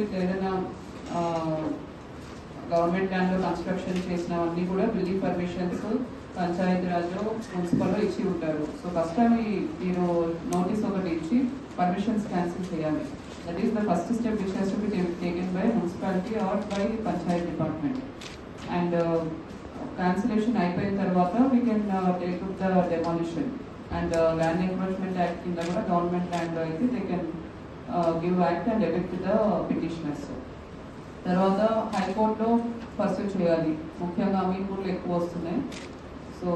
It ఏదైనా government ల్యాండ్లో construction చేసినవన్నీ కూడా బిల్డింగ్ పర్మిషన్స్ పంచాయతీరాజ్లో మున్సిపల్లో ఇచ్చి ఉంటారు. సో ఫస్ట్ అవి మీరు నోటీస్ ఒకటి ఇచ్చి పర్మిషన్స్ క్యాన్సిల్ చేయాలి. That is the first step which has to be taken by municipality or by panchayat department and cancellation అయిపోయిన తర్వాత we can take the demolition and land encroachment act కింద కూడా government land అయితే they can give act and effect the petitioners తర్వాత హైకోర్టులో pursue చేయాలి. ముఖ్యంగా అమీన్పూర్లు ఎక్కువ వస్తున్నాయి. సో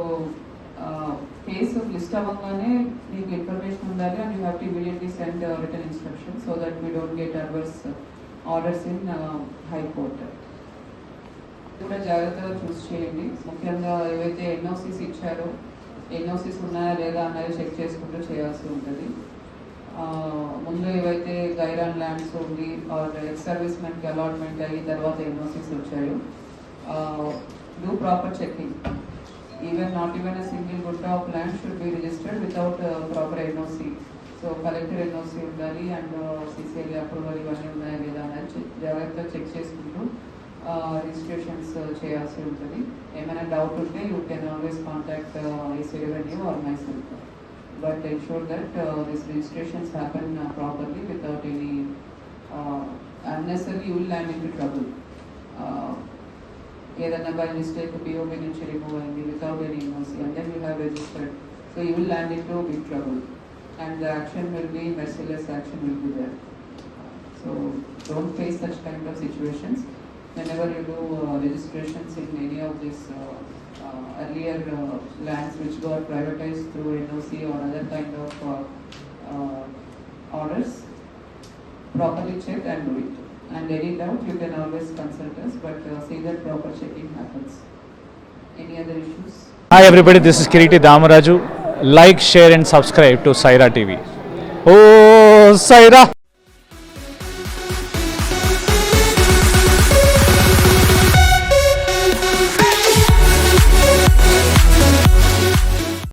కేసు లిస్ట్ అవ్వగానే మీకు ఇన్ఫర్మేషన్ ఉండాలి and you have to immediately send return instruction so that we don't get adverse orders in high court కూడా జాగ్రత్తగా చూస్ చేయండి. ముఖ్యంగా ఏవైతే ఎన్ఓసీస్ ఇచ్చారో ఎన్ఓసీస్ ఉన్నాయా లేదా అన్నది చెక్ చేసుకుంటూ చేయాల్సి ఉంటుంది. ఆ, ఏవైతే ఐరన్ ల్యాండ్స్ ఉంది ఆర్ ఎక్స్ సర్వీస్ మెన్కి అలాట్మెంట్ అయ్యి తర్వాత ఎన్ఓసీస్ వచ్చాయి. Do proper checking even not even a single గుట్ట of land should be registered without proper NOC so collector NOC ఉండాలి అండ్ సిసిఐ అప్రూవల్ ఇవన్నీ ఉన్నాయా లేదా అనేది జాగ్రత్తగా చెక్ చేసుకుంటూ రిజిస్ట్రేషన్స్ చేయాల్సి ఉంటుంది. ఏమైనా డౌట్ ఉంటే you can always contact EC revenue or myself But ensure that uh, these registrations happen uh, properly without any uh, unnecessary you will land into trouble. Uh, ఏదైనా బై మిస్టేక్ పిఓబి నుంచి remove అయింది without any NOC and then you have registered so you will land into big trouble and the action will be merciless action will be there so don't face such kind of situations whenever you do uh, registrations in any of these uh, uh, earlier lands which got privatized through NOC or other kind of orders, properly check and do it. And any doubt, you can always consult us, but uh, see that proper checking happens. Any other issues? Hi everybody, this is Kiriti Damaraju. Like, share and subscribe to Saira TV. Oh, Saira!